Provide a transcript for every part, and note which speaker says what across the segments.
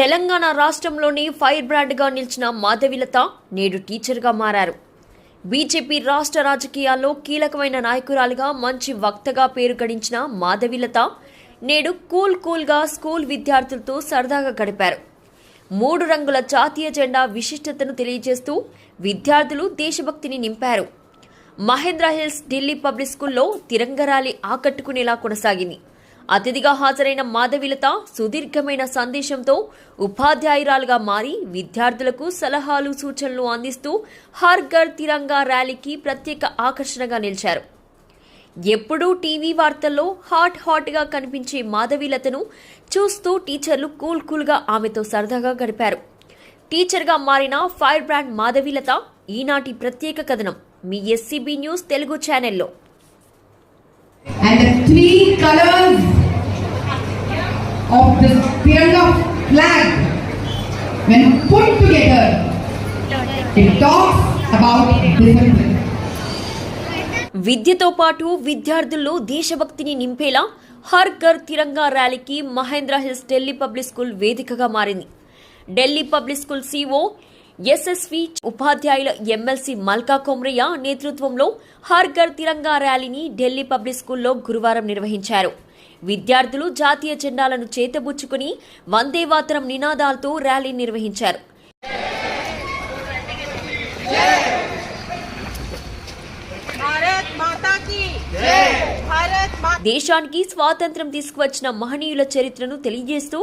Speaker 1: తెలంగాణ రాష్ట్రంలోని ఫైర్ బ్రాండ్గా నిలిచిన మాధవిలత నేడు టీచర్గా మారారు. బీజేపీ రాష్ట్ర రాజకీయాల్లో కీలకమైన నాయకురాలుగా మంచి వక్తగా పేరు గడించిన మాధవిలత నేడు కూల్ కూల్గా స్కూల్ విద్యార్థులతో సరదాగా గడిపారు. మూడు రంగుల జాతీయ జెండా విశిష్టతను తెలియజేస్తూ విద్యార్థులు దేశభక్తిని నింపారు. మహేంద్ర హిల్స్ ఢిల్లీ పబ్లిక్ స్కూల్లో తిరంగరాలి ఆకట్టుకునేలా కొనసాగింది. అతిథిగా హాజరైన మాధవిలత సుదీర్ఘమైన సందేశంతో ఉపాధ్యాయురాలుగా మారి విద్యార్థులకు సలహాలు సూచనలు అందిస్తూ హార్గర్ తిరంగా ర్యాలీకి ప్రత్యేక ఆకర్షణగా నిలిచారు. ఎప్పుడూ టీవీ వార్తల్లో హాట్ హాట్గా కనిపించే మాధవిలతను చూస్తూ టీచర్లు కూల్ కూల్గా ఆమెతో సరదాగా గడిపారు. టీచర్గా మారిన ఫైర్ బ్రాండ్ మాధవిలత ఈనాటి ప్రత్యేక కథనం మీ ఎస్సీబీ న్యూస్ తెలుగు ఛానల్లో.
Speaker 2: And the three colors. Of the Tiranga flag, when put together, it talks about discipline.
Speaker 1: విద్యతో పాటు విద్యార్థుల్లో దేశభక్తిని నింపేలా హర్ ఘర్ తిరంగా ర్యాలీకి Mahendra Hills Delhi Public School వేదికగా మారింది. Delhi Public School CO SSV ఉపాధ్యాయుల ఎమ్మెల్సీ మల్కా కొమ్రయ్య నేతృత్వంలో హర్ ఘర్ తిరంగా ర్యాలీని ఢిల్లీ పబ్లిక్ స్కూల్లో గురువారం నిర్వహించారు. విద్యార్థులు జాతీయ జెండాలను చేతబుచ్చుకుని వందేవాతరం నినాదాలతో ర్యాలీ నిర్వహించారు. దేశానికి స్వాతంత్ర్యం తీసుకువచ్చిన మహనీయుల చరిత్రను తెలియజేస్తూ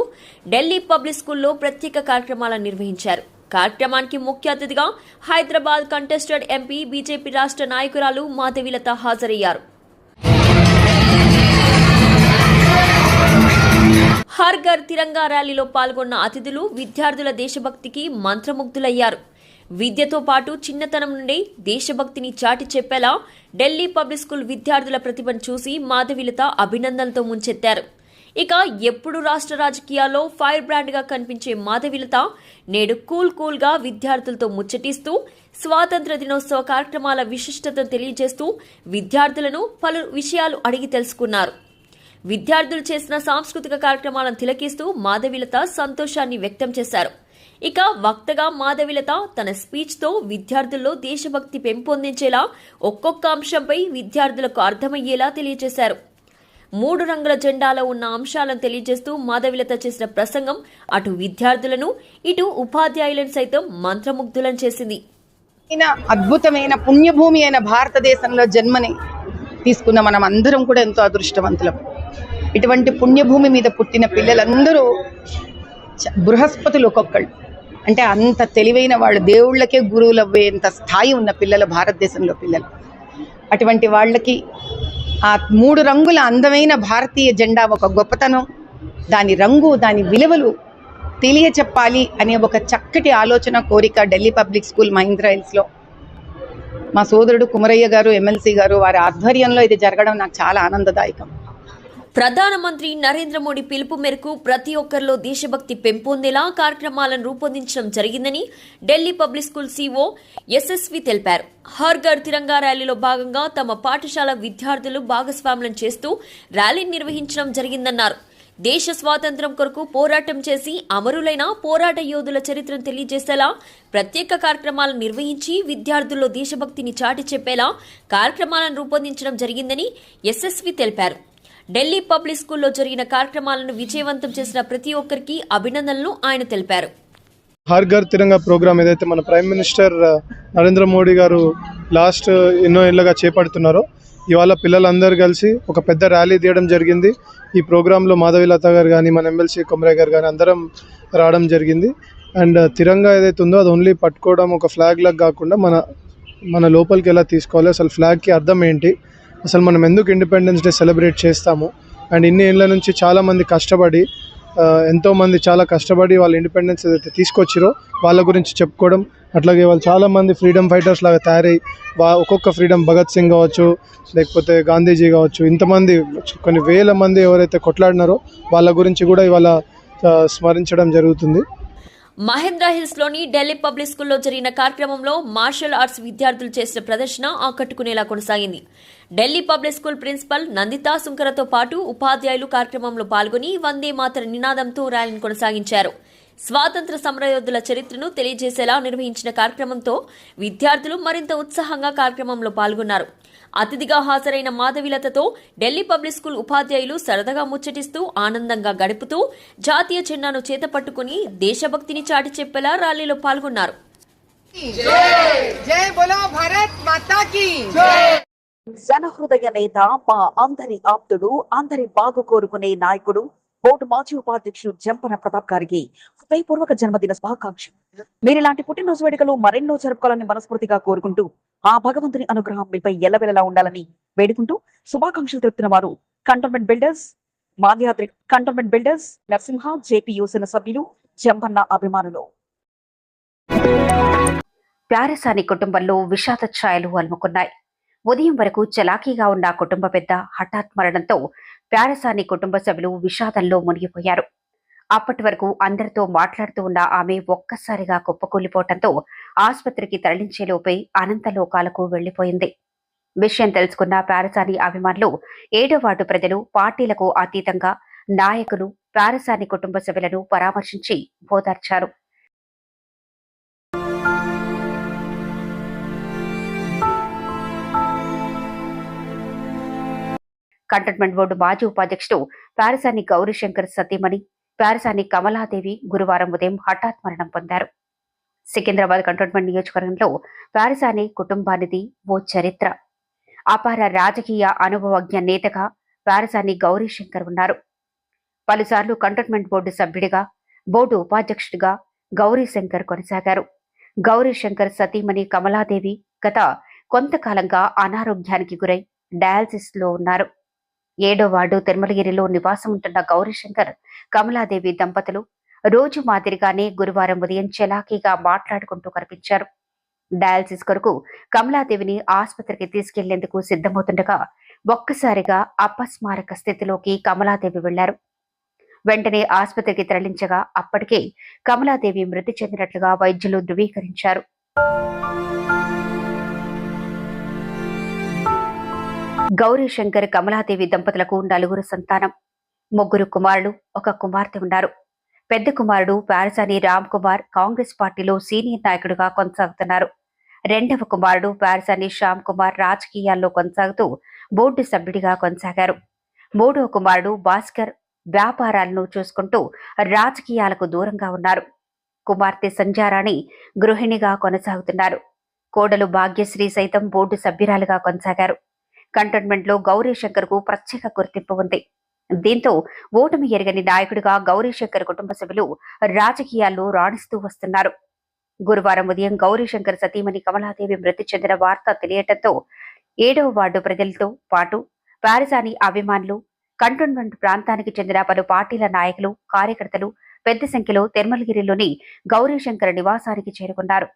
Speaker 1: ఢిల్లీ పబ్లిక్ స్కూల్లో ప్రత్యేక కార్యక్రమాలను నిర్వహించారు. కార్యక్రమానికి ముఖ్య అతిథిగా హైదరాబాద్ కంటెస్టెడ్ ఎంపీ బీజేపీ రాష్ట్ర నాయకురాలు మాధవీలత హాజరయ్యారు. హర్ ఘర్ తిరంగా ర్యాలీలో పాల్గొన్న అతిథులు విద్యార్థుల దేశభక్తికి మంత్రముగ్ధులయ్యారు. విద్యతో పాటు చిన్నతనం నుండి దేశభక్తిని చాటి చెప్పేలా ఢిల్లీ పబ్లిక్ స్కూల్ విద్యార్థుల ప్రతిభను చూసి మాధవిలత అభినందనలతో ముంచెత్తారు. ఇక ఎప్పుడు రాష్ట్ర రాజకీయాల్లో ఫైర్ బ్రాండ్గా కనిపించే మాధవిలత నేడు కూల్ కూల్గా విద్యార్థులతో ముచ్చటిస్తూ స్వాతంత్ర దినోత్సవ కార్యక్రమాల విశిష్టతను తెలియజేస్తూ విద్యార్థులను పలు విషయాలు అడిగి తెలుసుకున్నారు. విద్యార్థులు చేసిన సాంస్కృతిక కార్యక్రమాలను తిలకిస్తూ మాధవిలత సంతోషాన్ని వ్యక్తం చేశారు. ఇక వక్తగా మాధవిలత తన స్పీచ్తో విద్యార్థుల్లో దేశభక్తి పెంపొందించేలా ఒక్కొక్క అంశంపై విద్యార్థులకు అర్థమయ్యేలా తెలియజేశారు. మూడు రంగుల జెండాలో ఉన్న అంశాలను తెలియజేస్తూ మాధవిలత చేసిన ప్రసంగం అటు విద్యార్థులను ఇటు ఉపాధ్యాయులను సైతం మంత్రముగ్ధులను చేసింది.
Speaker 3: అద్భుతమైన పుణ్యభూమి అయిన భారతదేశంలో జన్మని తీసుకున్న మనం అందరం కూడా ఎంతో అదృష్టవంతులం. ఇటువంటి పుణ్యభూమి మీద పుట్టిన పిల్లలందరూ చ- బృహస్పతులు ఒక్కొక్కళ్ళు. అంటే అంత తెలివైన వాళ్ళు దేవుళ్ళకే గురువులు అవ్వేంత స్థాయి ఉన్న పిల్లలు భారతదేశంలో పిల్లలు. అటువంటి వాళ్ళకి ఆ మూడు రంగుల అందమైన భారతీయ జెండా ఒక గొప్పతనం. దాని రంగు దాని విలువలు తెలియచెప్పాలి అనే ఒక చక్కటి ఆలోచన కోరిక ఢిల్లీ పబ్లిక్ స్కూల్ మహీంద్రా హిల్స్లో మా సోదరుడు కుమరయ్య గారు ఎమ్మెల్సీ గారు వారి ఆధ్వర్యంలో ఇది జరగడం నాకు చాలా ఆనందదాయకం.
Speaker 1: ప్రధానమంత్రి నరేంద్ర మోడీ పిలుపు మేరకు ప్రతి ఒక్కరిలో దేశభక్తి పెంపొందేలా కార్యక్రమాలను రూపొందించడం జరిగిందని Delhi Public School CO SSV తెలిపారు. హర్గర్ తిరంగా ర్యాలీలో భాగంగా తమ పాఠశాల విద్యార్థులు భాగస్వాములను చేస్తూ ర్యాలీని నిర్వహించడం జరిగిందన్నారు. దేశ స్వాతంత్ర్యం కొరకు పోరాటం చేసి అమరులైన పోరాట యోధుల చరిత్రను తెలియజేసేలా ప్రత్యేక కార్యక్రమాలను నిర్వహించి విద్యార్థుల్లో దేశభక్తిని చాటి చెప్పేలా కార్యక్రమాలను రూపొందించడం జరిగిందని ఎస్ఎస్వి తెలిపారు. ఢిల్లీ పబ్లిక్ స్కూల్లో జరిగిన కార్యక్రమాలను విజయవంతం చేసిన ప్రతి ఒక్కరికి అభినందనలు ఆయన తెలిపారు.
Speaker 4: హర్ ఘర్ తిరంగా ప్రోగ్రామ్ ఏదైతే మన ప్రైమ్ మినిస్టర్ నరేంద్ర మోడీ గారు లాస్ట్ ఎన్నో ఏళ్ళగా చేపడుతున్నారో ఇవాళ పిల్లలందరూ కలిసి ఒక పెద్ద ర్యాలీ తీయడం జరిగింది. ఈ ప్రోగ్రాంలో మాధవిలత గారు కానీ మన ఎమ్మెల్సీ కుమరే గారు కానీ అందరం రావడం జరిగింది. అండ్ తిరంగా ఏదైతే ఉందో అది ఓన్లీ పట్టుకోవడం ఒక ఫ్లాగ్ లాగా కాకుండా మన మన లోపలికి ఎలా తీసుకోవాలి అసలు ఫ్లాగ్కి అర్థం ఏంటి అసలు మనం ఎందుకు ఇండిపెండెన్స్ డే సెలబ్రేట్ చేస్తాము? అండ్ ఇన్ని ఏళ్ళ నుంచి చాలామంది కష్టపడి ఎంతోమంది చాలా కష్టపడి వాళ్ళ ఇండిపెండెన్స్ ఏదైతే తీసుకొచ్చిరో వాళ్ళ గురించి చెప్పుకోవడం అట్లాగే వాళ్ళు చాలామంది ఫ్రీడమ్ ఫైటర్స్ లాగా తయారై వా ఒక్కొక్క ఫ్రీడమ్ భగత్ సింగ్ కావచ్చు లేకపోతే గాంధీజీ కావచ్చు ఇంతమంది కొన్ని వేల మంది ఎవరైతే కొట్లాడినారో వాళ్ళ గురించి కూడా ఇవాళ స్మరించడం జరుగుతుంది.
Speaker 1: మహేంద్ర హిల్స్లోని ఢిల్లీ పబ్లిక్ స్కూల్లో జరిగిన కార్యక్రమంలో మార్షల్ ఆర్ట్స్ విద్యార్థులు చేసిన ప్రదర్శన ఆకట్టుకునేలా కొనసాగింది. Delhi Public School principal Nanditha సుంకరతో పాటు ఉపాధ్యాయులు కార్యక్రమంలో పాల్గొని వందే మాతర నినాదంతో ర్యాలీని కొనసాగించారు. స్వాతంత్ర సమరయోధుల చరిత్రను తెలియజేసేలా నిర్వహించిన కార్యక్రమంతో విద్యార్థులు మరింత ఉత్సాహంగా కార్యక్రమంలో పాల్గొన్నారు. అతిథిగా హాజరైన మాధవిలతతో ఢిల్లీ పబ్లిక్ స్కూల్ ఉపాధ్యాయులు సరదాగా ముచ్చటిస్తూ ఆనందంగా గడుపుతూ జాతీయ జెండాను చేతపట్టుకుని దేశభక్తిని చాటి చెప్పేలా ర్యాలీలో పాల్గొన్నారు.
Speaker 3: జై బోలో భారత్ మాతా కీ.
Speaker 5: జనహృదయ నేత మా అందరి ఆప్తుడు అందరి బాగు కోరుకునే నాయకుడు బోర్డు మాజీ ఉపాధ్యక్షుడు జంపన ప్రతాప్ గారికి హృదయపూర్వక జన్మదిన శుభాకాంక్ష మీరు ఇలాంటి పుట్టినరోజు వేడుకలు మరెన్నో జరుపుకోవాలని మనస్ఫూర్తిగా కోరుకుంటూ ఆ భగవంతుని అనుగ్రహం మీపై ఎల్లవెలలా ఉండాలని వేడుకుంటూ శుభాకాంక్షలు తెలుపుతున్న వారు Cantonment Builders Malyadri Cantonment Builders Narasimha JP Yuvasena సభ్యులు జంపన్న అభిమానులు. ప్యారసాని కుటుంబంలో విషాద ఛాయలు అలుముకున్నాయి. ఉదయం వరకు చలాకీగా ఉన్న కుటుంబ పెద్ద హఠాత్ మరణంతో ప్యారసాని కుటుంబ సభ్యులు విషాదంలో మునిగిపోయారు. అప్పటి వరకు అందరితో మాట్లాడుతూ ఉన్న ఆమె ఒక్కసారిగా కుప్పకూలిపోవటంతో ఆసుపత్రికి తరలించేలోపై అనంతలోకాలకు వెళ్ళిపోయింది విషయం తెలుసుకున్న ప్యారసాని అభిమానులు ఏడో వార్డు ప్రజలు పార్టీలకు అతీతంగా నాయకులు ప్యారసాని కుటుంబ సభ్యులను పరామర్శించి ఓదార్చారు. కంటోన్మెంట్ బోర్డు మాజీ ఉపాధ్యక్షుడు పారిసాని గౌరీశంకర్ సతీమణి పారసాని కమలాదేవి గురువారం ఉదయం హఠాత్ మరణం పొందారు. సికింద్రాబాద్ కంటోన్మెంట్ నియోజకవర్గంలో పారిసాని కుటుంబానిది ఓ చరిత్ర. అపార రాజకీయ అనుభవజ్ఞ నేతగా పారసాని గౌరీశంకర్ ఉన్నారు. పలుసార్లు కంటోన్మెంట్ బోర్డు సభ్యుడిగా బోర్డు ఉపాధ్యక్షుడిగా గౌరీశంకర్ కొనసాగారు. గౌరీశంకర్ సతీమణి కమలాదేవి గత కొంతకాలంగా అనారోగ్యానికి గురై డయాలసిస్లో ఉన్నారు. ఏడో వార్డు తిరుమలగిరిలో నివాసం ఉంటున్న గౌరీశంకర్ కమలాదేవి దంపతులు రోజు మాదిరిగానే గురువారం ఉదయం చలాకీగా మాట్లాడుకుంటూ కనిపించారు. డయాలసిస్ కొరకు కమలాదేవిని ఆసుపత్రికి తీసుకెళ్ళేందుకు సిద్ధమవుతుండగా ఒక్కసారిగా అపస్మారక స్థితిలోకి కమలాదేవి వెళ్ళారు. వెంటనే ఆసుపత్రికి తరలించగా అప్పటికే కమలాదేవి మృతి చెందినట్లుగా వైద్యులు ధృవీకరించారు. గౌరీ శంకర్ కమలాదేవి దంపతులకు నలుగురు సంతానం. ముగ్గురు కుమారులు ఒక కుమార్తె ఉన్నారు. పెద్ద కుమారుడు పారసాని రామ్ కుమార్ కాంగ్రెస్ పార్టీలో సీనియర్ నాయకుడిగా కొనసాగుతున్నారు. రెండవ కుమారుడు పారసాని శ్యామ్ కుమార్ రాజకీయాల్లో కొనసాగుతూ బోర్డు సభ్యుడిగా కొనసాగారు. మూడవ కుమారుడు భాస్కర్ వ్యాపారాలను చూసుకుంటూ రాజకీయాలకు దూరంగా ఉన్నారు. కుమార్తె సంధ్యారాణి గృహిణిగా కొనసాగుతున్నారు. కోడలు భాగ్యశ్రీ సైతం బోర్డు సభ్యురాలుగా కొనసాగారు. కంటోన్మెంట్లో గౌరీశంకర్కు ప్రత్యేక గుర్తింపు ఉంది. దీంతో ఓటమి ఎరగని నాయకుడిగా గౌరీశంకర్ కుటుంబ సభ్యులు రాజకీయాల్లో రాణిస్తూ వస్తున్నారు. గురువారం ఉదయం గౌరీశంకర్ సతీమణి కమలాదేవి మృతి చెందిన వార్త తెలియటంతో ఏడవ వార్డు ప్రజలతో పాటు పారిసాని అభిమానులు కంటోన్మెంట్ ప్రాంతానికి చెందిన పలు పార్టీల నాయకులు కార్యకర్తలు పెద్ద సంఖ్యలో తిరుమలగిరిలోని గౌరీశంకర్ నివాసానికి చేరుకున్నారు.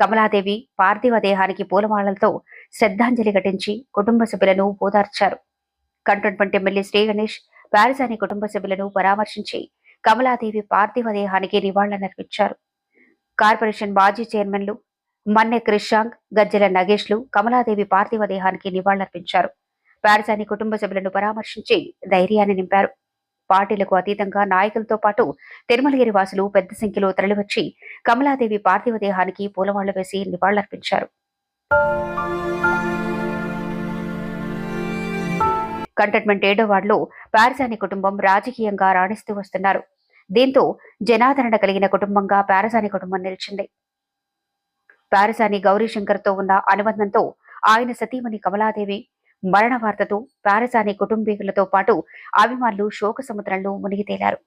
Speaker 5: కమలాదేవి పార్థివ దేహానికి పూలమాలలతో శ్రద్ధాంజలి ఘటించి కుటుంబ సభ్యులను ఓదార్చారు. కంటోన్మెంట్ ఎమ్మెల్యే శ్రీ గణేష్ పారిసాని కుటుంబ సభ్యులను పరామర్శించి కమలాదేవి పార్థివ దేహానికి నివాళులర్పించారు కార్పొరేషన్ మాజీ చైర్మన్లు మన్నె క్రిషాంక్ గజ్జెల నగేష్లు కమలాదేవి పార్థివ దేహానికి నివాళులర్పించారు పారిసాని కుటుంబ సభ్యులను పరామర్శించి ధైర్యాన్ని నింపారు. పార్టీలకు అతీతంగా నాయకులతో పాటు తిరుమలగిరి వాసులు పెద్ద సంఖ్యలో తరలివచ్చి కమలాదేవి పార్థివ దేహానికి పూలమాళ్ళు వేసి నివాళులర్పించారు. కంటైన్మెంట్ ఏడో వార్డులో పారసాని కుటుంబం రాజకీయంగా రాణిస్తూ వస్తున్నారు. దీంతో జనాదరణ కలిగిన కుటుంబంగా పారసాని కుటుంబం నిలిచింది. పారసాని గౌరీశంకర్తో ఉన్న అనుబంధంతో ఆయన సతీమణి కమలాదేవి మరణ వార్తతో పారసాని కుటుంబీకులతో పాటు అభిమానులు శోక సముద్రంలో మునిగి తేలారు.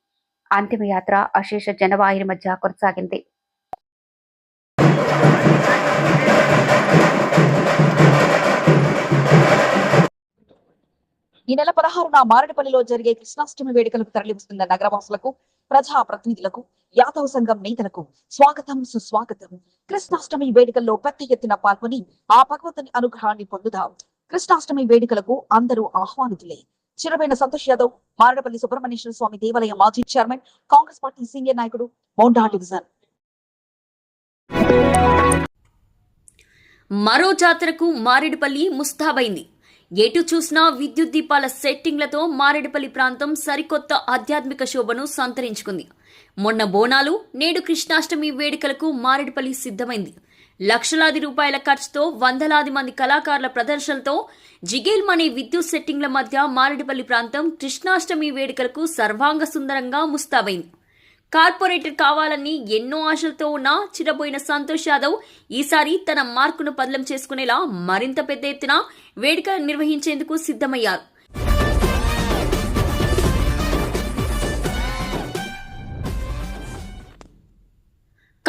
Speaker 5: అంతిమయాత్ర అశేష జనవాహిని మధ్య కొనసాగింది. ఈ నెల పదహారున మారడిపల్లిలో జరిగే కృష్ణాష్టమి వేడుకలకు తరలివస్తున్న నగరవాసులకు ప్రజా ప్రతినిధులకు యాదవ సంఘం నేతలకు స్వాగతం సుస్వాగతం. కృష్ణాష్టమి వేడుకల్లో పెద్ద ఎత్తున పాల్గొని ఆ భగవంతుని అనుగ్రహాన్ని పొందుదాం. కృష్ణాష్టమి వేడుకలకు అందరూ ఆహ్వానితులే. చిరమైన సంతోష్ యాదవ్ మారడపల్లి సుబ్రహ్మణ్యేశ్వర స్వామి దేవాలయ మాజీ చైర్మన్ కాంగ్రెస్ పార్టీ సీనియర్ నాయకుడు మౌండా డివిజన్.
Speaker 1: మరో జాతరకు మారేడుపల్లి ముస్తాబైంది. ఎటు చూసినా విద్యుత్ దీపాల సెట్టింగ్లతో మారేడుపల్లి ప్రాంతం సరికొత్త ఆధ్యాత్మిక శోభను సంతరించుకుంది. మొన్న బోనాలు నేడు కృష్ణాష్టమి వేడుకలకు మారేడుపల్లి సిద్ధమైంది. లక్షలాది రూపాయల ఖర్చుతో వందలాది మంది కళాకారుల ప్రదర్శనలతో జిగేల్మనే విద్యుత్ సెట్టింగ్ల మధ్య మారేడుపల్లి ప్రాంతం కృష్ణాష్టమి వేడుకలకు సర్వాంగ సుందరంగా ముస్తాబైంది. కార్పొరేటర్ కావాలని ఎన్నో ఆశలతో ఉన్న చిరబోయిన సంతోష్ యాదవ్ ఈసారి తన మార్కును పదిలం చేసుకునేలా మరింత పెద్ద ఎత్తున వేడుకలు నిర్వహించేందుకు సిద్ధమయ్యారు.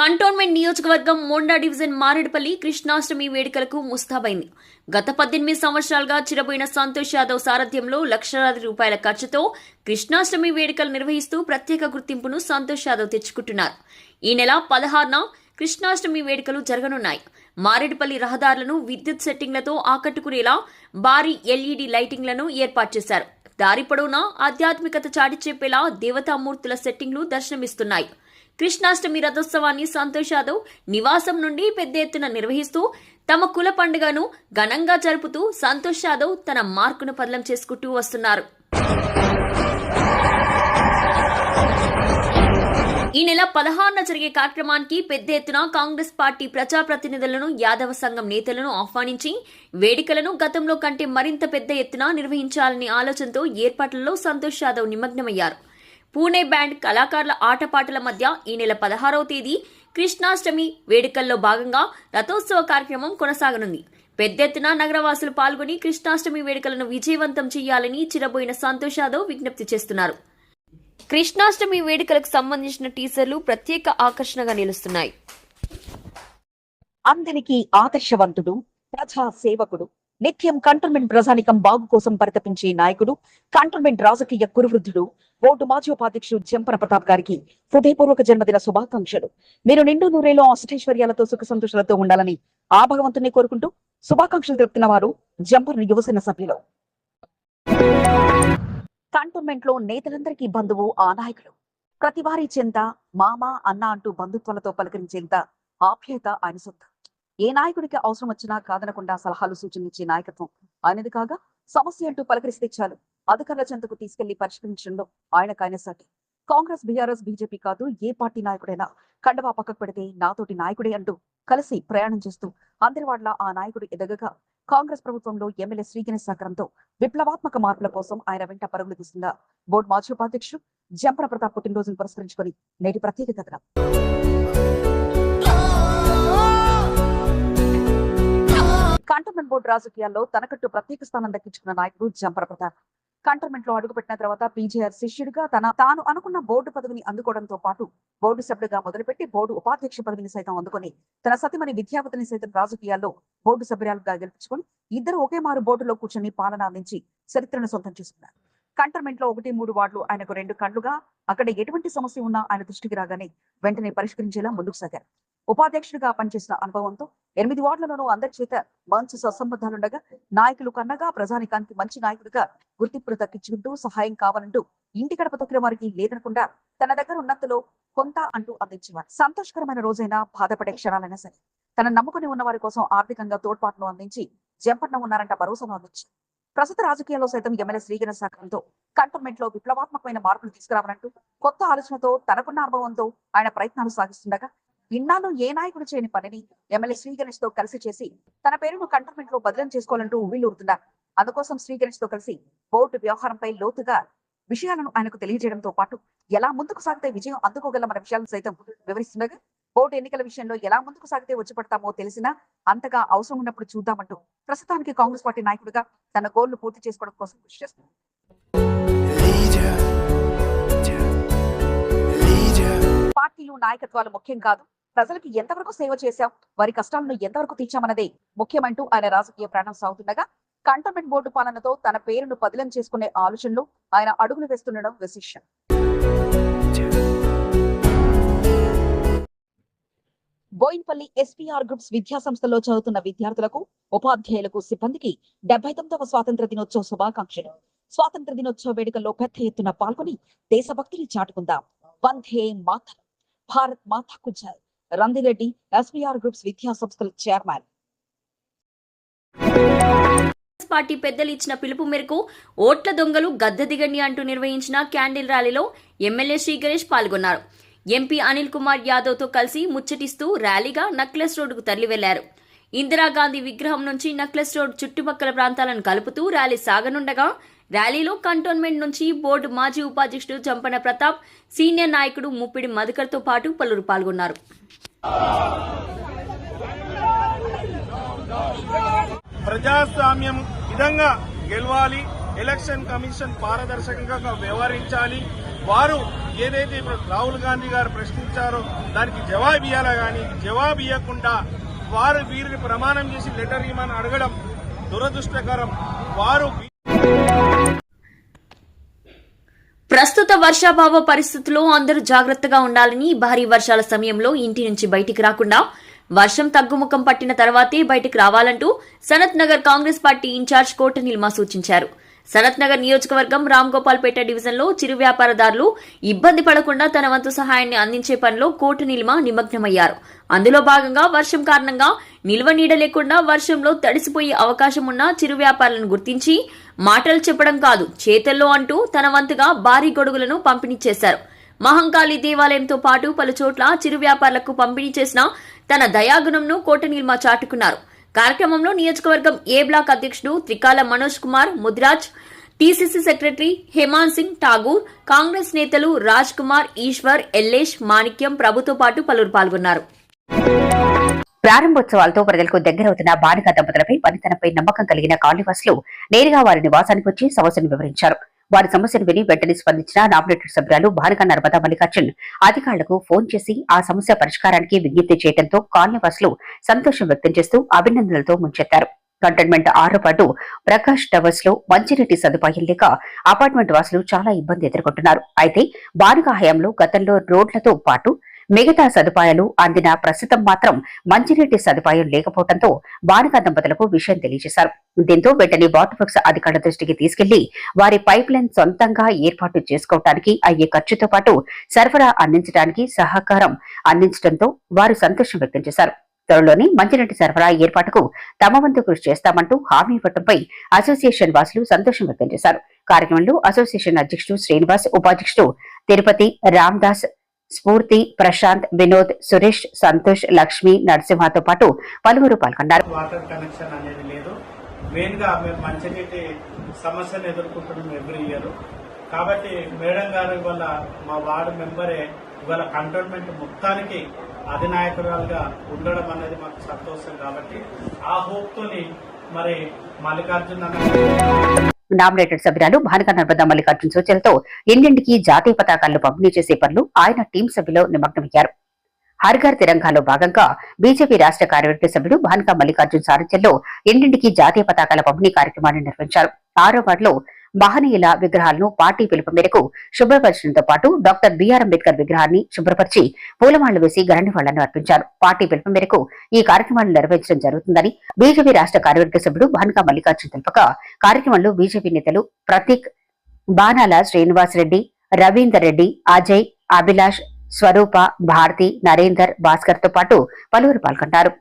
Speaker 1: కంటోన్మెంట్ నియోజకవర్గం మోండా డివిజన్ మారేడుపల్లి కృష్ణాష్టమి వేడుకలకు ముస్తాబైంది. గత పద్దెనిమిది సంవత్సరాలుగా చిరబోయిన సంతోష్ యాదవ్ సారథ్యంలో లక్షలాది రూపాయల ఖర్చుతో కృష్ణాష్టమి వేడుకలు నిర్వహిస్తూ ప్రత్యేక గుర్తింపును సంతోష్ యాదవ్ తెచ్చుకుంటున్నారు. ఈ నెల పదహారున కృష్ణాష్టమి వేడుకలు జరగనున్నాయి. మారేడుపల్లి రహదారులను విద్యుత్ సెట్టింగ్లతో ఆకట్టుకునేలా భారీ ఎల్ఈడి లైటింగ్లను ఏర్పాటు చేశారు. దారి పొడవునా ఆధ్యాత్మికత చాటి చెప్పేలా దేవతామూర్తుల సెట్టింగ్లు దర్శనమిస్తున్నాయి. కృష్ణాష్టమి రథోత్సవాన్ని సంతోష్ యాదవ్ నివాసం నుండి పెద్ద ఎత్తున నిర్వహిస్తూ తమ కుల పండుగను ఘనంగా జరుపుతూ సంతోష్ యాదవ్ తన మార్కును పదలం చేసుకుంటూ వస్తున్నారు. ఈ నెల పదహారున జరిగే కార్యక్రమానికి పెద్ద ఎత్తున కాంగ్రెస్ పార్టీ ప్రజాప్రతినిధులను యాదవ సంఘం నేతలను ఆహ్వానించి వేడుకలను గతంలో కంటే మరింత పెద్ద ఎత్తున నిర్వహించాలనే ఆలోచనతో ఏర్పాట్లలో సంతోష్ యాదవ్ నిమగ్నమయ్యారు. పూణే బ్యాండ్ కళాకారుల ఆటపాటల మధ్య ఈ నెల పదహారవ తేదీ కృష్ణాష్టమి వేడుకల్లో భాగంగా రథోత్సవ కార్యక్రమం కొనసాగనుంది. పెద్ద ఎత్తున నగరవాసులు పాల్గొని కృష్ణాష్టమి వేడుకలను విజయవంతం చేయాలని చిరబోయిన సంతోష్ యాదవ్ విజ్ఞప్తి చేస్తున్నారు. కృష్ణాష్టమి వేడుకలకు సంబంధించిన టీజర్లు ప్రత్యేక ఆకర్షణగా నిలుస్తున్నాయి.
Speaker 6: అందరికీ ఆదర్శవంతుడు ప్రజా సేవకుడు నిత్యం కంటోన్మెంట్ ప్రజానికం బాగు కోసం పరితపించే నాయకుడు కంటోన్మెంట్ రాజకీయ కురువృద్ధుడు బోర్డు మాజీ ఉపాధ్యక్షుడు జంపన ప్రతాప్ గారికి హృదయపూర్వక జన్మదిన శుభాకాంక్షలు. మీరు నిండు నూరేలో అష్టైశ్వర్యాలతో సుఖ సంతోషాలతో ఉండాలని ఆ భగవంతుని కోరుకుంటూ శుభాకాంక్షలు తెలుపుతున్న వారు జంపన యువసేన సభ్యులు. కంటోన్మెంట్లో నేతలందరికీ బంధువు ఆ నాయకుడు. ప్రతి వారి చెంత మామ అన్న అంటూ బంధుత్వాలతో పలకరించేంత ఆప్యాయత ఆయన సొంతం. ఏ నాయకుడికి అవసరం వచ్చినా కాదనకుండా సలహాలు సూచనలిచ్చే నాయకత్వం ఆయనది కాగా సమస్య అంటూ పలకరిస్తే చాలు. అధికారుల చెంతకు తీసుకెళ్ళి పరిష్కరించడంలో ఆయనకు ఆయన కాయనసాటి కాంగ్రెస్ బీఆర్ఎస్ బీజేపీ కాదు ఏ పార్టీ నాయకుడైనా కండవా పక్కకు పెడితే నాతోటి నాయకుడే అంటూ కలిసి ప్రయాణం చేస్తూ అందరివాడ్ల ఆ నాయకుడు ఎదగగా కాంగ్రెస్ ప్రభుత్వంలో ఎమ్మెల్యే శ్రీగణేష్ సహకారంతో విప్లవాత్మక మార్పుల కోసం ఆయన వెంట పరుగులు తీస్తున్న బోర్డు మాజీ ఉపాధ్యక్షుడు జంపన ప్రతాప్ పుట్టినరోజును పురస్కరించుకొని నేటి ప్రత్యేక కథనం. కంటోన్మెంట్ బోర్డు రాజకీయాల్లో తనకట్టు ప్రత్యేక స్థానం దక్కించుకున్న నాయకుడు జంపర ప్రతాప్. కంటోన్మెంట్లో అడుగుపెట్టిన తర్వాత పీజీఆర్ శిష్యుడిగా తన తాను అనుకున్న బోర్డు పదవిని అందుకోవడంతో పాటు బోర్డు సభ్యుడిగా మొదలుపెట్టి బోర్డు ఉపాధ్యక్ష పదవిని సైతం అందుకుని తన సతిమణి విద్యావతిని సైతం రాజకీయాల్లో బోర్డు సభ్యురాలుగా గెలిపించుకొని ఇద్దరు ఒకే మారు బోర్డులో కూర్చొని పాలన అందించి చరిత్రను సొంతం చేసుకున్నారు. కంటర్మెంట్లో ఒకటి మూడు వార్డులు ఆయనకు రెండు కండ్లుగా అక్కడ ఎటువంటి సమస్య ఉన్నా ఆయన దృష్టికి రాగానే వెంటనే పరిష్కరించేలా ముందుకు సాగారు. ఉపాధ్యక్షుడిగా పనిచేసిన అనుభవంతో ఎనిమిది వార్డులలోనూ అందరి చేత మంచి సత్సంబంధాలుండగా నాయకులు కన్నగా ప్రజానికానికి మంచి నాయకుడిగా గుర్తింపును దక్కించుకుంటూ సహాయం కావాలంటూ ఇంటి గడప తొక్కిన వారికి లేదనకుండా తన దగ్గర ఉన్నంతలో కొంత అంటూ అందించేవారు. సంతోషకరమైన రోజైనా బాధపడే క్షణాలైనా సరే తన నమ్ముకుని ఉన్న వారి కోసం ఆర్థికంగా తోడ్పాటును అందించి జంపన్న ఉన్నారంట భరోసాను అందించారు ప్రస్తుత రాజకీయాల్లో సైతం ఎమ్మెల్యే శ్రీగణ సహకారంతో కంటోన్మెంట్లో విప్లవాత్మకమైన మార్పులు తీసుకురావాలంటూ కొత్త ఆలోచనతో తనకున్న అనుభవంతో ఆయన ప్రయత్నాలు సాగిస్తుండగా ఇన్నాళ్ళు ఏ నాయకుడు చేయని పనిని ఎమ్మెల్యే శ్రీ గణేష్తో కలిసి చేసి తన పేరును కంటోన్మెంట్లో బదిలం చేసుకోవాలంటూ ఉవ్విలూరుతున్నారు అందుకోసం శ్రీ గణేష్తో కలిసి బోర్డు వ్యవహారంపై లోతుగా విషయాలను ఆయనకు తెలియజేయడంతో పాటు ఎలా ముందుకు సాగితే విజయం అందుకోగలమన్న విషయాలను సైతం వివరిస్తుండగా బోర్డు ఎన్నికల విషయంలో ఎలా ముందుకు సాగితే వచ్చి పడతామో తెలిసినా అంతగా అవసరం ఉన్నప్పుడు చూద్దామంటూ ప్రస్తుతానికి కాంగ్రెస్ పార్టీ నాయకుడిగా తన గోల్ను పూర్తి చేసుకోవడం కోసం కృషి చేస్తున్నారు. పార్టీలు నాయకత్వాలు ముఖ్యం కాదు ప్రజలకు ఎంతవరకు సేవ చేశాం వారి కష్టాలను ఎంతవరకు తీర్చామన్నదే ముఖ్యమంటూ ఆయన రాజకీయ ప్రాణం సాగుతుండగా కంటోన్మెంట్ బోర్డు పాలనతో తన పేరును పదిలం చేసుకునే ఆలోచనలు ఆయన అడుగులు వేస్తుండడం విశేషం. బోయిన్పల్లి ఎస్పీఆర్ గ్రూప్స్ విద్యా సంస్థలో చదువుతున్న విద్యార్థులకు ఉపాధ్యాయులకు సిబ్బందికి డెబ్బై తొమ్మిదవ స్వాతంత్ర దినోత్సవ శుభాకాంక్షలు. స్వాతంత్ర దినోత్సవ వేడుకల్లో పెద్ద ఎత్తున పాల్గొని దేశభక్తిని చాటుకుందాం. వందే మాత భారత్ మాతాకు జై. రందిరెడ్డి ఎస్బీఆర్ గ్రూప్స్ విద్యా సంస్థల చైర్మన్.
Speaker 1: పార్టీ పెద్దలు ఇచ్చిన పిలుపు మేరకు ఓట్ల దొంగలు గద్దె దిగండి అంటూ నిర్వహించిన క్యాండిల్ ర్యాలీలో ఎమ్మెల్యే శ్రీ గణేష్ పాల్గొన్నారు. ఎంపీ అనిల్ కుమార్ యాదవ్తో కలిసి ముచ్చటిస్తూ ర్యాలీగా నక్లెస్ రోడ్డుకు తరలి వెళ్ళారు ఇందిరాగాంధీ విగ్రహం నుంచి నక్లెస్ రోడ్ చుట్టుపక్కల ప్రాంతాలను కలుపుతూ ర్యాలీ సాగనుండగా ర్యాలీలో కంటోన్మెంట్ నుంచి బోర్డు మాజీ ఉపాధ్యక్షుడు చంపన ప్రతాప్ సీనియర్ నాయకుడు ముప్పిడి మధుకర్తో పాటు పలువురు పాల్గొన్నారు.
Speaker 7: ప్రజాస్వామ్యం విధంగా గెలవాలి ఎలక్షన్ కమిషన్ పారదర్శకంగా వ్యవహరించాలి. వారు ఏదైతే ఇప్పుడు రాహుల్ గాంధీ గారు ప్రశ్నించారో దానికి జవాబు ఇవ్వాలా కానీ జవాబు ఇవ్వకుండా వారు వీరిని ప్రమాణం చేసి లెటర్ ఇవ్వమని అడగడం దురదృష్టకరం. వారు
Speaker 1: ప్రస్తుత వర్షాభావ పరిస్థితుల్లో అందరూ జాగ్రత్తగా ఉండాలని భారీ వర్షాల సమయంలో ఇంటి నుంచి బయటికి రాకుండా వర్షం తగ్గుముఖం పట్టిన తర్వాతే బయటికి రావాలంటూ సనత్ నగర్ కాంగ్రెస్ పార్టీ ఇన్ఛార్జ్ కోట నిల్మా సూచించారు. సనత్ నగర్ నియోజకవర్గం రామ్ గోపాల్పేట డివిజన్లో చిరు వ్యాపారదారులు ఇబ్బంది పడకుండా తన వంతు సహాయాన్ని అందించే పనిలో కోట నిల్మ నిమగ్నమయ్యారు. అందులో భాగంగా వర్షం కారణంగా నిల్వ నీడ లేకుండా వర్షంలో తడిసిపోయే అవకాశం ఉన్న చిరు వ్యాపారులను గుర్తించి మాటలు చెప్పడం కాదు చేతల్లో అంటూ తన వంతుగా భారీ గొడుగులను పంపిణీ చేశారు. మహంకాళి దేవాలయంతో పాటు పలు చోట్ల చిరు వ్యాపారులకు పంపిణీ చేసిన తన దయాగుణంను కోట నిల్మ చాటుకున్నారు. కార్యక్రమంలో నియోజకవర్గం ఏ బ్లాక్ అధ్యక్షుడు త్రికాల మనోజ్ కుమార్ ముదిరాజ్ టీసీసీ సెక్రటరీ హేమాన్ సింగ్ ఠాగూర్ కాంగ్రెస్ నేతలు రాజ్ కుమార్ ఈశ్వర్ ఎల్లేష్ మాణిక్యం ప్రభుతో పాటు పలువురు పాల్గొన్నారు.
Speaker 5: ప్రారంభోత్సవాలతో ప్రజలకు దగ్గరవుతున్న బాలిక దంపతులపై పనితనపై నమ్మకం కలిగిన కాలనీవాసులు నేరుగా వారి నివాసానికి వచ్చి సమస్యను వివరించారు. వారి సమస్యను విని వెంటనే స్పందించిన నామినేటెడ్ సభ్యురాలు భారక నర్మదా మల్లికార్జున్ అధికారులకు ఫోన్ చేసి ఆ సమస్య పరిష్కారానికి విజ్ఞప్తి చేయడంతో కాలనీవాసులు సంతోషం వ్యక్తం చేస్తూ అభినందనలతో ముంచెత్తారు. కంటైన్మెంట్ ఆరో పాటు ప్రకాష్ టవర్స్లో మంచినీటి సదుపాయం లేక అపార్ట్మెంట్ వాసులు చాలా ఇబ్బంది ఎదుర్కొంటున్నారు. అయితే బాలిక హయాంలో గతంలో రోడ్లతో పాటు మిగతా సదుపాయాలు అందిన ప్రస్తుతం మాత్రం మంచినీటి సదుపాయం లేకపోవడంతో బాలిక దంపతులకు విషయం తెలియజేశారు. దీంతో వెంటనే వాటర్ వర్క్స్ అధికారుల దృష్టికి తీసుకెళ్ళి వారి పైప్ లైన్ సొంతంగా ఏర్పాటు చేసుకోవడానికి అయ్యే ఖర్చుతో పాటు సరఫరా అందించడానికి సహకారం అందించడంతో వారు సంతోషం వ్యక్తం చేశారు. త్వరలోనే మంచినీటి సరఫరా ఏర్పాటుకు తమ వంతు కృషి చేస్తామంటూ హామీ ఇవ్వడంపై అసోసియేషన్ వాసులు సంతోషం వ్యక్తం చేశారు. కార్యక్రమంలో అసోసియేషన్ అధ్యక్షుడు శ్రీనివాస్ ఉపాధ్యక్షుడు తిరుపతి రామ్దాస్ స్ఫూర్తి ప్రశాంత్ వినోద్ సురేష్ సంతోష్ లక్ష్మి నరసింహతో పాటు పలువురు పాల్గొన్నారు.
Speaker 7: వాటర్ కనెక్షన్ అనేది లేదు. మెయిన్గా మేము మంచినీటి సమస్యను ఎదుర్కొంటున్నాం ఎవ్రీ ఇయర్ కాబట్టి మేడం గారు ఇవాళ మా వార్డు మెంబరే. ఇవాళ కంటోన్మెంట్ మొత్తానికి అధినాయకురాలుగా ఉండడం అనేది మాకు సంతోషం కాబట్టి ఆ హోప్ మరి మల్లికార్జున
Speaker 5: నామినేటెడ్ సభ్యురాలు భానుక నర్మదా మల్లికార్జున సూచనలతో ఇంటింటికి జాతీయ పతాకాలను పంపిణీ చేసే పనులు ఆయన టీం సభ్యులు నిమగ్నమయ్యారు. హర్ఘర్ తిరంగాలో భాగంగా బీజేపీ రాష్ట్ర కార్యవర్గ సభ్యుడు భానుక మల్లికార్జున సారథ్యంలో ఇంటింటికి జాతీయ పతాకాల పంపిణీ కార్యక్రమాన్ని నిర్వహించారు. ఆరో వార్డులో మహనీయుల విగ్రహాలను పార్టీ పిలుపు మేరకు శుభ్రపరచడంతో పాటు డాక్టర్ బిఆర్ అంబేద్కర్ విగ్రహాన్ని శుభ్రపరిచి పూలమాళ్ళు వేసి గరణివాళ్ళను అర్పించారు. పార్టీ పిలుపు మేరకు ఈ కార్యక్రమాన్ని నిర్వహించడం జరుగుతుందని బీజేపీ రాష్ట్ర కార్యవర్గ సభ్యుడు భానుక మల్లికార్జున తెలుపగా కార్యక్రమంలో బీజేపీ నేతలు ప్రతీక్ బానాల శ్రీనివాస్ రెడ్డి రవీందర్ రెడ్డి అజయ్ అభిలాష్ స్వరూప భారతి నరేందర్ భాస్కర్తో పాటు పలువురు పాల్గొన్నారు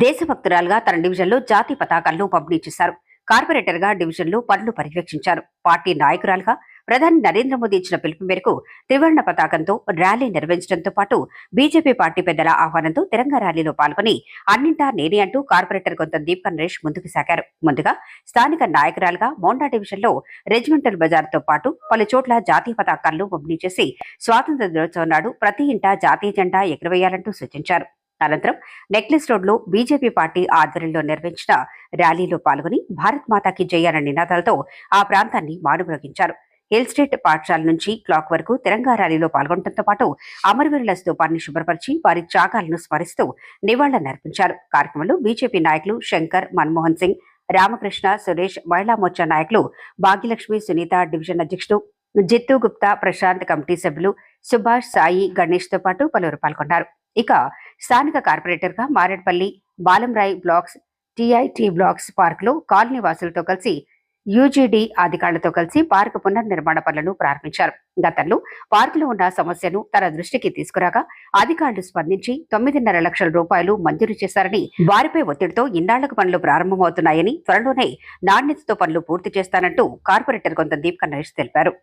Speaker 5: దేశభక్తురాలుగా తన డివిజన్లో జాతి పతాకాలను పంపిణీ చేశారు. కార్పొరేటర్గా డివిజన్లు పనులు పర్యవేక్షించారు. పార్టీ నాయకురాలుగా ప్రధాని నరేంద్ర మోదీ ఇచ్చిన పిలుపు మేరకు త్రివర్ణ పతాకంతో ర్యాలీ నిర్వహించడంతో పాటు బీజేపీ పార్టీ పెద్దల ఆహ్వానంతో తిరంగ ర్యాలీలో పాల్గొని అన్నింటా నేనే అంటూ కార్పొరేటర్ కొంత దీప్క నరేష్ ముందుకు సాగారు. ముందుగా స్థానిక నాయకురాలుగా మోండా డివిజన్లో రెజిమెంటల్ బజార్తో పాటు పలు చోట్ల జాతీయ పతాకాలను పంపిణీ చేసి స్వాతంత్ర దినోత్సవం నాడు ప్రతి ఇంటా జాతీయ జెండా ఎగురవేయాలంటూ సూచించారు. అనంతరం నెక్లెస్ రోడ్లో బీజేపీ పార్టీ ఆధ్వర్యంలో నిర్వహించిన ర్యాలీలో పాల్గొని భారత్ మాతాకి జై అన్న నినాదాలతో ఆ ప్రాంతాన్ని మారుమ్రోగించారు. హిల్ స్టేట్ పాఠశాల నుంచి క్లాక్ వరకు తిరంగా ర్యాలీలో పాల్గొనడంతో పాటు అమరవీరుల స్తూపాన్ని శుభ్రపరిచి వారి త్యాగాలను స్మరిస్తూ నివాళులర్పించారు కార్యక్రమంలో బీజేపీ నాయకులు శంకర్ మన్మోహన్ సింగ్ రామకృష్ణ సురేష్ మహిళా మోర్చా నాయకులు భాగ్యలక్ష్మి సునీత డివిజన్ అధ్యక్షుడు జిత్తు గుప్తా ప్రశాంత్ కమిటీ సభ్యులు సుభాష్ సాయి గణేష్తో పాటు పలువురు పాల్గొన్నారు. ఇక స్థానిక కార్పొరేటర్గా Maredpally Balamrai blocks TIT blocks పార్క్లో కాలనీ వాసులతో కలిసి యూజీడీ అధికారులతో కలిసి పార్క్ పునర్నిర్మాణ పనులను ప్రారంభించారు. గతంలో పార్కులో ఉన్న సమస్యను తన దృష్టికి తీసుకురాగా అధికారులు స్పందించి తొమ్మిదిన్నర లక్షల రూపాయలు మంజూరు చేశారని వారిపై ఒత్తిడితో ఇన్నాళ్ళకు పనులు ప్రారంభమవుతున్నాయని త్వరలోనే నాణ్యతతో పనులు పూర్తి చేస్తానంటూ కార్పొరేటర్ కొంత దీప్ నరేష్ తెలిపారు.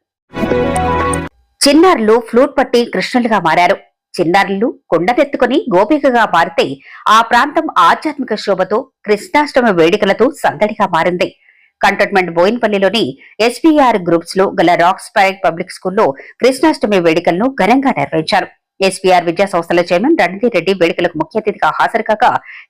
Speaker 5: చిన్నారులు ఫ్లూట్ పట్టి కృష్ణులుగా మారారు. చిన్నారులు కొండతెత్తుకుని గోపికగా మారితే ఆ ప్రాంతం ఆధ్యాత్మిక శోభతో కృష్ణాష్టమి వేడుకలతో సందడిగా మారింది. కంటోన్మెంట్ బోయిన్పల్లిలోని ఎస్పీఆర్ గ్రూప్స్లో గల రాక్స్ స్పైక్ పబ్లిక్ స్కూల్లో కృష్ణాష్టమి వేడుకలను ఘనంగా నిర్వహించారు. ఎస్పీఆర్ విద్యా సంస్థల చైర్మన్ రణధీర్ రెడ్డి వేడుకలకు ముఖ్య అతిథిగా హాజరుకాక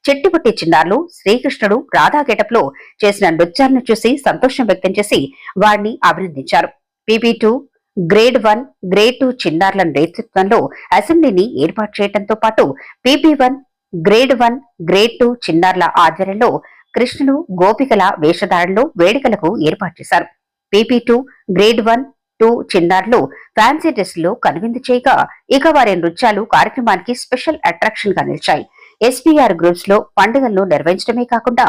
Speaker 5: చెట్టుపుట్టి చిన్నారులు శ్రీకృష్ణుడు రాధా గెటప్లో చేసిన నృత్యాలను చూసి సంతోషం వ్యక్తం చేసి వారిని అభినందించారు. PP two grade one grade two చిన్నారుల నేతృత్వంలో అసెంబ్లీని ఏర్పాటు చేయడంతో పాటు PP one grade one grade two చిన్నారుల ఆధ్వర్యంలో కృష్ణులు గోపికల వేషధారణలో వేడుకలకు ఏర్పాటు చేశారు. PP two grade one two చిన్నారులు ఫ్యాన్సీ డ్రెస్సులో కనువిందు చేయగా ఇక వారి నృత్యాలు కార్యక్రమానికి స్పెషల్ అట్రాక్షన్గా నిలిచాయి. ఎస్పీఆర్ గ్రూప్స్లో పండుగలను నిర్వహించడమే కాకుండా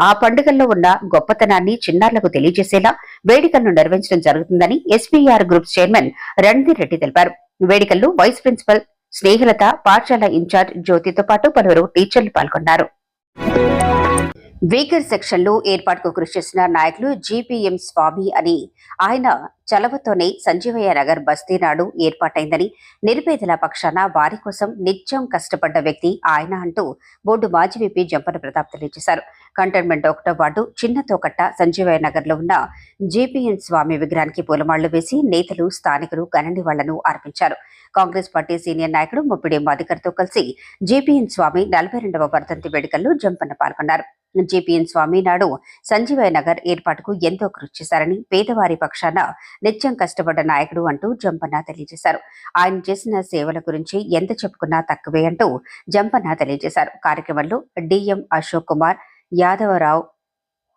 Speaker 5: ఆ పండుగల్లో ఉన్న గొప్పతనాన్ని చిన్నారులకు తెలియజేసేలా వేడుకలను నిర్వహించడం జరుగుతుందని SPR group chairman Randhir Reddy తెలిపారు. వేడుకల్లో వైస్ ప్రిన్సిపల్ స్నేహలత పాఠశాల ఇన్ఛార్జ్ జ్యోతితో పాటు పలువురు టీచర్లు పాల్గొన్నారు. వీకర్ సెక్షన్లు ఏర్పాటుకు కృషి చేసిన నాయకులు జీపీఎం స్వామి అని ఆయన చలవతోనే సంజీవయ్య నగర్ బస్తీ నాడు ఏర్పాటైందని నిరుపేదల పక్షాన వారి కోసం నిత్యం కష్టపడ్డ వ్యక్తి ఆయన అంటూ బోర్డు మాజీ విపి జంపన ప్రతాప్ తెలియజేశారు. కంటైన్మెంట్ ఒకటో వార్డు చిన్న తోకట్ట సంజీవయ్య నగర్లో ఉన్న జీపీఎన్ స్వామి విగ్రహానికి పూలమాళ్ళు వేసి నేతలు స్థానికులు ఘన నివాళులను అర్పించారు. కాంగ్రెస్ పార్టీ సీనియర్ నాయకుడు ముప్పిడి మధుకర్తో కలిసి జీపీఎన్ స్వామి నలభై రెండవ వర్ధంతి వేడుకల్లో జంపన్న పాల్గొన్నారు. జేపీఎన్ స్వామి నాడు నగర్ ఏర్పాటుకు ఎంతో కృషి చేశారని పేదవారి పక్షాన నిత్యం కష్టపడ్డ నాయకుడు అంటూ జంపన్న తెలియజేశారు. ఆయన చేసిన సేవల గురించి ఎంత చెప్పుకున్నా తక్కువే అంటూ జంపన్న తెలియజేశారు. కార్యక్రమంలో డిఎం అశోక్ కుమార్ యాదవరావు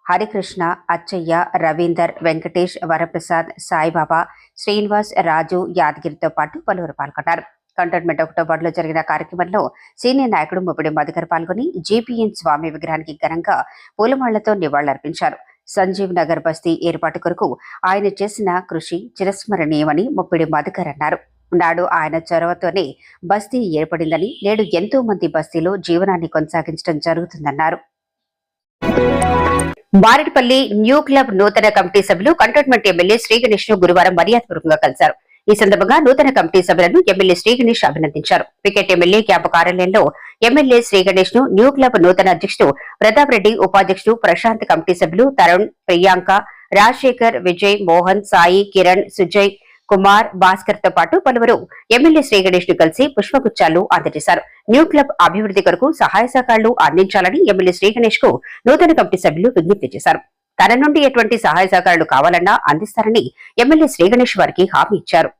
Speaker 5: హరికృష్ణ అచ్చయ్య రవీందర్ వెంకటేష్ వరప్రసాద్ సాయిబాబా శ్రీనివాస్ రాజు యాదగిరితో పాటు పలువురు పాల్గొన్నారు. కంటోన్మెంట్ ఒకటో వార్డులో జరిగిన కార్యక్రమంలో సీనియర్ నాయకుడు ముప్పిడి మధుకర్ పాల్గొని జేపీఎన్ స్వామి విగ్రహానికి ఘనంగా పూలమాళ్ళతో నివాళులర్పించారు. సంజీవ్ నగర్ బస్తీ ఏర్పాటు కొరకు ఆయన చేసిన కృషి చిరస్మరణీయమని ముప్పిడి మధుకర్ అన్నారు. నాడు ఆయన చొరవతోనే బస్తీ ఏర్పడిందని నేడు ఎంతో మంది బస్తీలో జీవనాన్ని కొనసాగించడం జరుగుతుందన్నారు. బారెడ్పల్లి న్యూ క్లబ్ నూతన కమిటీ సభ్యులు కంటోన్మెంట్ ఎమ్మెల్యే శ్రీ గణేష్ను గురువారం మర్యాదపూర్వకంగా కలిశారు. ఈ సందర్భంగా నూతన కమిటీ సభ్యులను ఎమ్మెల్యే శ్రీగణేష్ అభినందించారు. పికెట్ ఎమ్మెల్యే క్యాంపు కార్యాలయంలో ఎమ్మెల్యే శ్రీగణేష్ను న్యూ క్లబ్ నూతన అధ్యక్షుడు ప్రతాప్ రెడ్డి ఉపాధ్యక్షుడు ప్రశాంత్ కమిటీ సభ్యులు తరుణ్ ప్రియాంక రాజశేఖర్ విజయ్ మోహన్ సాయి కిరణ్ సుజయ్ కుమార్ భాస్కర్తో పాటు పలువురు ఎమ్మెల్యే శ్రీగణేష్ను కలిసి పుష్పగుచ్చాలు అందజేశారు. న్యూ క్లబ్ అభివృద్ధి కొరకు సహాయ సహకారాలు అందించాలని ఎమ్మెల్యే శ్రీగణేష్కు నూతన కమిటీ సభ్యులు విజ్ఞప్తి చేశారు. తన నుండి ఎటువంటి సహాయ సహకారాలు కావాలన్నా అందిస్తారని ఎమ్మెల్యే శ్రీ గణేష్ వారికి హామీ ఇచ్చారు.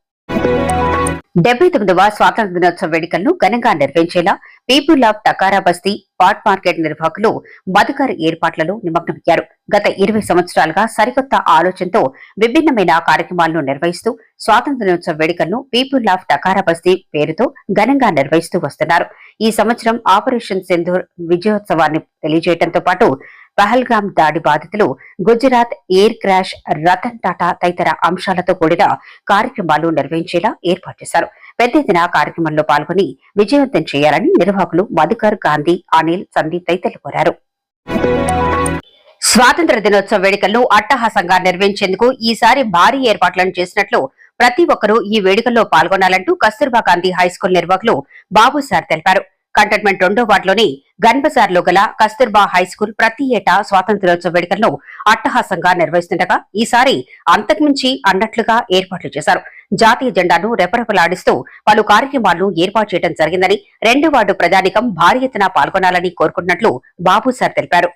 Speaker 5: డెబ్బై తొమ్మిదవ స్వాతంత్ర దినోత్సవ వేడుకలను ఘనంగా నిర్వహించేలా పీపుల్ ఆఫ్ టకారా బస్తీ పాట్ మార్కెట్ నిర్వాహకులు మధుకర్ ఏర్పాట్లలో నిమగ్నమయ్యారు. గత ఇరవై సంవత్సరాలుగా సరికొత్త ఆలోచనతో విభిన్నమైన కార్యక్రమాలను నిర్వహిస్తూ స్వాతంత్ర దినోత్సవ వేడుకలను పీపుల్ ఆఫ్ టకారా బస్తీ పేరుతో ఘనంగా నిర్వహిస్తూ వస్తున్నారు. ఈ సంవత్సరం ఆపరేషన్ సింధూర్ విజయోత్సవాన్ని తెలియజేయడంతో పాటు పహల్గామ్ దాడి బాధితులు గుజరాత్ ఎయిర్ క్రాష్ రతన్ టాటా తదితర అంశాలతో కూడిన కార్యక్రమాలు నిర్వహించేలా ఏర్పాటు చేశారు. పెద్ద ఎత్తున కార్యక్రమంలో పాల్గొని విజయవంతం చేయాలని నిర్వాహకులు మధుకర్ గాంధీ అనిల్ సందీప్ తదితరులు కోరారు. స్వాతంత్ర దినోత్సవ వేడుకలను అట్టహాసంగా నిర్వహించేందుకు ఈసారి భారీ ఏర్పాట్లను చేసినట్లు ప్రతి ఒక్కరూ ఈ వేడుకల్లో పాల్గొనాలంటూ కస్తూర్బా గాంధీ హైస్కూల్ నిర్వాహకులు బాబు సార్ తెలిపారు. కంటైన్మెంట్ రెండో వార్డులోని గన్బజార్లో గల కస్తూర్బా హైస్కూల్ ప్రతి ఏటా స్వాతంత్ర్యోత్సవ వేడుకలను అట్టహాసంగా నిర్వహిస్తుండగా ఈసారి అంతకుమించి అన్నట్లుగా ఏర్పాట్లు చేశారు. జాతీయ జెండాను రెపరెపలాడిస్తూ పలు కార్యక్రమాలను ఏర్పాటు చేయడం జరిగిందని రెండో వార్డు ప్రజానికం భారీ ఎత్తున పాల్గొనాలని కోరుకుంటున్నట్లు బాబు సార్ తెలిపారు.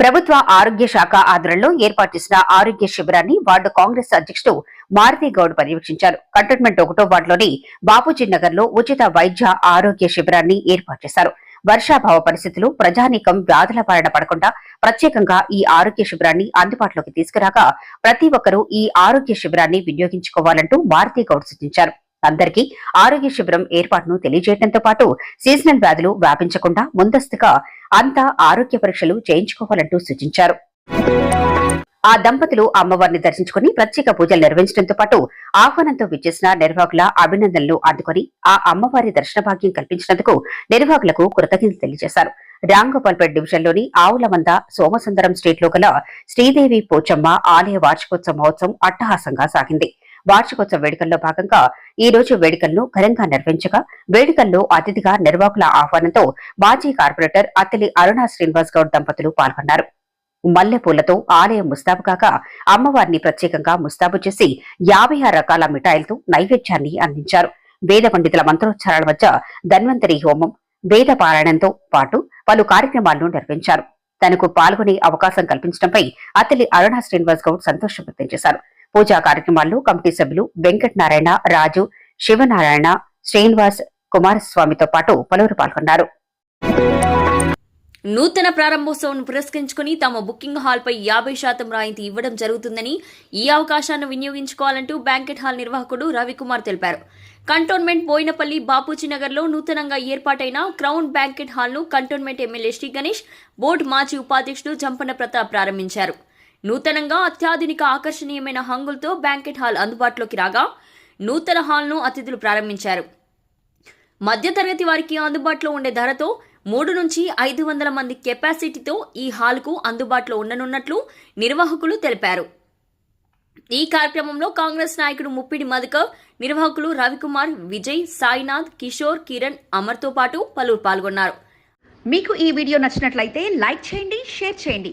Speaker 5: ప్రభుత్వ ఆరోగ్య శాఖ ఆధ్వర్యంలో ఏర్పాటు చేసిన ఆరోగ్య శిబిరాన్ని వార్డు కాంగ్రెస్ అధ్యక్షుడు మారుతి గౌడ్ పర్యవేక్షించారు. కంటోన్మెంట్ ఒకటో వార్డులోని బాపూజీ నగర్లో ఉచిత వైద్య ఆరోగ్య శిబిరాన్ని ఏర్పాటు చేశారు. వర్షాభావ పరిస్థితులు ప్రజానీకం వ్యాధుల బారిన పడకుండా ప్రత్యేకంగా ఈ ఆరోగ్య శిబిరాన్ని అందుబాటులోకి తీసుకురాగా ప్రతి ఒక్కరూ ఈ ఆరోగ్య శిబిరాన్ని వినియోగించుకోవాలంటూ మారుతి గౌడ్ సూచించారు. అందరికీ ఆరోగ్య శిబిరం ఏర్పాటును తెలియజేయడంతో పాటు సీజనల్ వ్యాధులు వ్యాపించకుండా ముందస్తుగా అంతా ఆరోగ్య పరీక్షలు చేయించుకోవాలంటూ సూచించారు. ఆ దంపతులు అమ్మవారిని దర్శించుకుని ప్రత్యేక పూజలు నిర్వహించడంతో పాటు ఆహ్వానంతో విచ్చేసిన నిర్వాహకుల అభినందనలు అందుకొని ఆ అమ్మవారి దర్శన భాగ్యం కల్పించినందుకు నిర్వాహకులకు కృతజ్ఞతలు తెలియజేశారు. రాంగోపాల్పేట్ డివిజన్లోని ఆవులమంద సోమసుందరం స్ట్రీట్లో గల శ్రీదేవి పోచమ్మ ఆలయ వార్షికోత్సవ మహోత్సవం అట్టహాసంగా సాగింది. వార్షికోత్సవ వేడుకల్లో భాగంగా ఈ రోజు వేడుకలను ఘనంగా నిర్వహించగా వేడుకల్లో అతిథిగా నిర్వాహకుల ఆహ్వానంతో మాజీ కార్పొరేటర్ అత్తిలి అరుణా శ్రీనివాస్ గౌడ్ దంపతులు పాల్గొన్నారు. మల్లెపూలతో ఆలయం ముస్తాబు కాక అమ్మవారిని ప్రత్యేకంగా ముస్తాబు చేసి యాభై ఆరు రకాల మిఠాయిలతో నైవేద్యాన్ని అందించారు. వేద పండితుల మంత్రోచ్చారాల మధ్య ధన్వంతరి హోమం వేద పారాయణంతో పాటు పలు కార్యక్రమాలను నిర్వహించారు. తనకు పాల్గొనే అవకాశం కల్పించడంపై అతలి అరుణా శ్రీనివాస్ గౌడ్ సంతోషం వ్యక్తం చేశారు. పూజా కార్యక్రమాల్లో కమిటీ సభ్యులు వెంకటనారాయణ రాజు శివనారాయణ శ్రీనివాస్ కుమారస్వామితో పాటు పలువురు పాల్గొన్నారు.
Speaker 1: నూతన ప్రారంభోత్సవం పురస్కరించుకుని తమ బుకింగ్ హాల్ పై యాభై శాతం రాయితీ ఇవ్వడం జరుగుతుందని ఈ అవకాశాన్ని వినియోగించుకోవాలంటూ బ్యాంకెట్ హాల్ నిర్వాహకుడు రవికుమార్ తెలిపారు. కంటోన్మెంట్ బోయినపల్లి బాపూజీనగర్లో నూతనంగా ఏర్పాటైన crown banquet హాల్ను Cantonment MLA Shri Ganesh board మాజీ ఉపాధ్యక్షుడు జంపన ప్రతాప్ ప్రారంభించారు. నూతనంగా అత్యాధునిక ఆకర్షణీయమైన హంగులతో బ్యాంకెట్ హాల్ అందుబాటులోకి రాగా నూతన హాల్ను అతిథులు ప్రారంభించారు. మధ్యతరగతి వారికి అందుబాటులో ఉండే ధరతో మూడు నుంచి ఐదు వందల మంది కెపాసిటీతో ఈ హాల్కు అందుబాటులో ఉండనున్నట్లు నిర్వాహకులు తెలిపారు. ఈ కార్యక్రమంలో కాంగ్రెస్ నాయకుడు ముప్పిడి మధుకర్ నిర్వాహకులు రవికుమార్ విజయ్ సాయినాథ్ కిషోర్ కిరణ్ అమర్తో పాటు పలువురు పాల్గొన్నారు.
Speaker 6: మీకు ఈ వీడియో నచ్చినట్లయితే లైక్ చేయండి షేర్ చేయండి.